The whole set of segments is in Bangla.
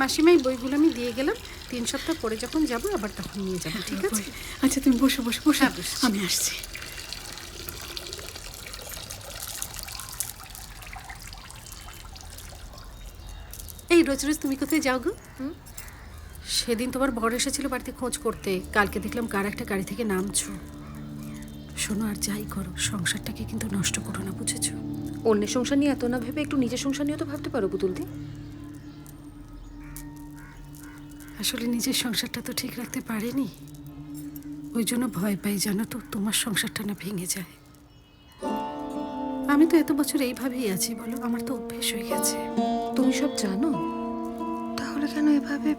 মাসিমা এই বইগুলো আমি দিয়ে গেলাম তিন সপ্তাহ পরে যখন যাব আবার তখন নিয়ে যাব ঠিক আছে? আচ্ছা তুমি বসো বসো বসো। হ্যাঁ, আমি আসছি। এই রোজ রোজ তুমি কোথায় যাও গো? সেদিন তোমার বর এসেছিল বাড়িতে খোঁজ করতে। কালকে দেখলাম কার একটা গাড়ি থেকে নামছো। শোনো আর যাই করো সংসারটাকে কিন্তু নষ্ট করো না বুঝেছ? অন্যের সংসার নিয়ে এত না ভেবে একটু নিজের সংসার নিয়েও তো ভাবতে পারো পুতুলদি। আসলে নিজের সংসারটা তো ঠিক রাখতে পারেনি। ওই জন্য ভয় পাই জানো তো তোমার সংসারটা না ভেঙে যায়। আমি তো এত বছর এইভাবেই আছি বলো আমার তো অভ্যেস হয়ে গেছে। তুমি সব জানো? তাহলে কেন এভাবে?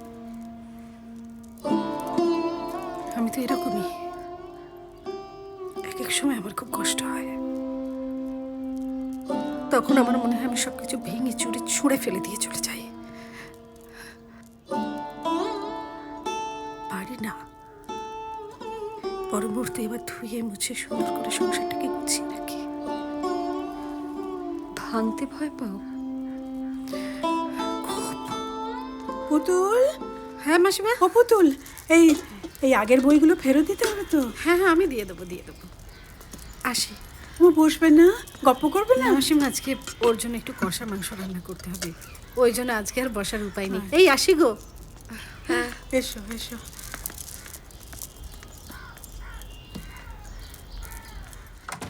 আমি তো এরকমই। এক এক সময় আমার খুব কষ্ট হয়। তখন আমার মনে হয় আমি সবকিছু ভেঙে চুরে ছুঁড়ে ফেলে দিয়ে চলে যাই। পারি না। পরবর্তী এবার ধুয়ে মুছে সুন্দর করে সংসারটাকে গুছিয়ে রাখি। ভাঙতে ভয় পাও? পুতুল? হ্যাঁ মাসিমা? ও পুতুল এই এই আগের বইগুলো ফেরত দিতে হবে তো? হ্যাঁ হ্যাঁ আমি দিয়ে দেবো দিয়ে দেবো। আসি। ও বসবে না? গপ্প করবে না? মাসিমা আজকে ওর জন্য একটু কষা মাংস রান্না করতে হবে। ওই জন্য আজকে আর বসার উপায় নেই। এই আসি গো। হ্যাঁ এসো এসো।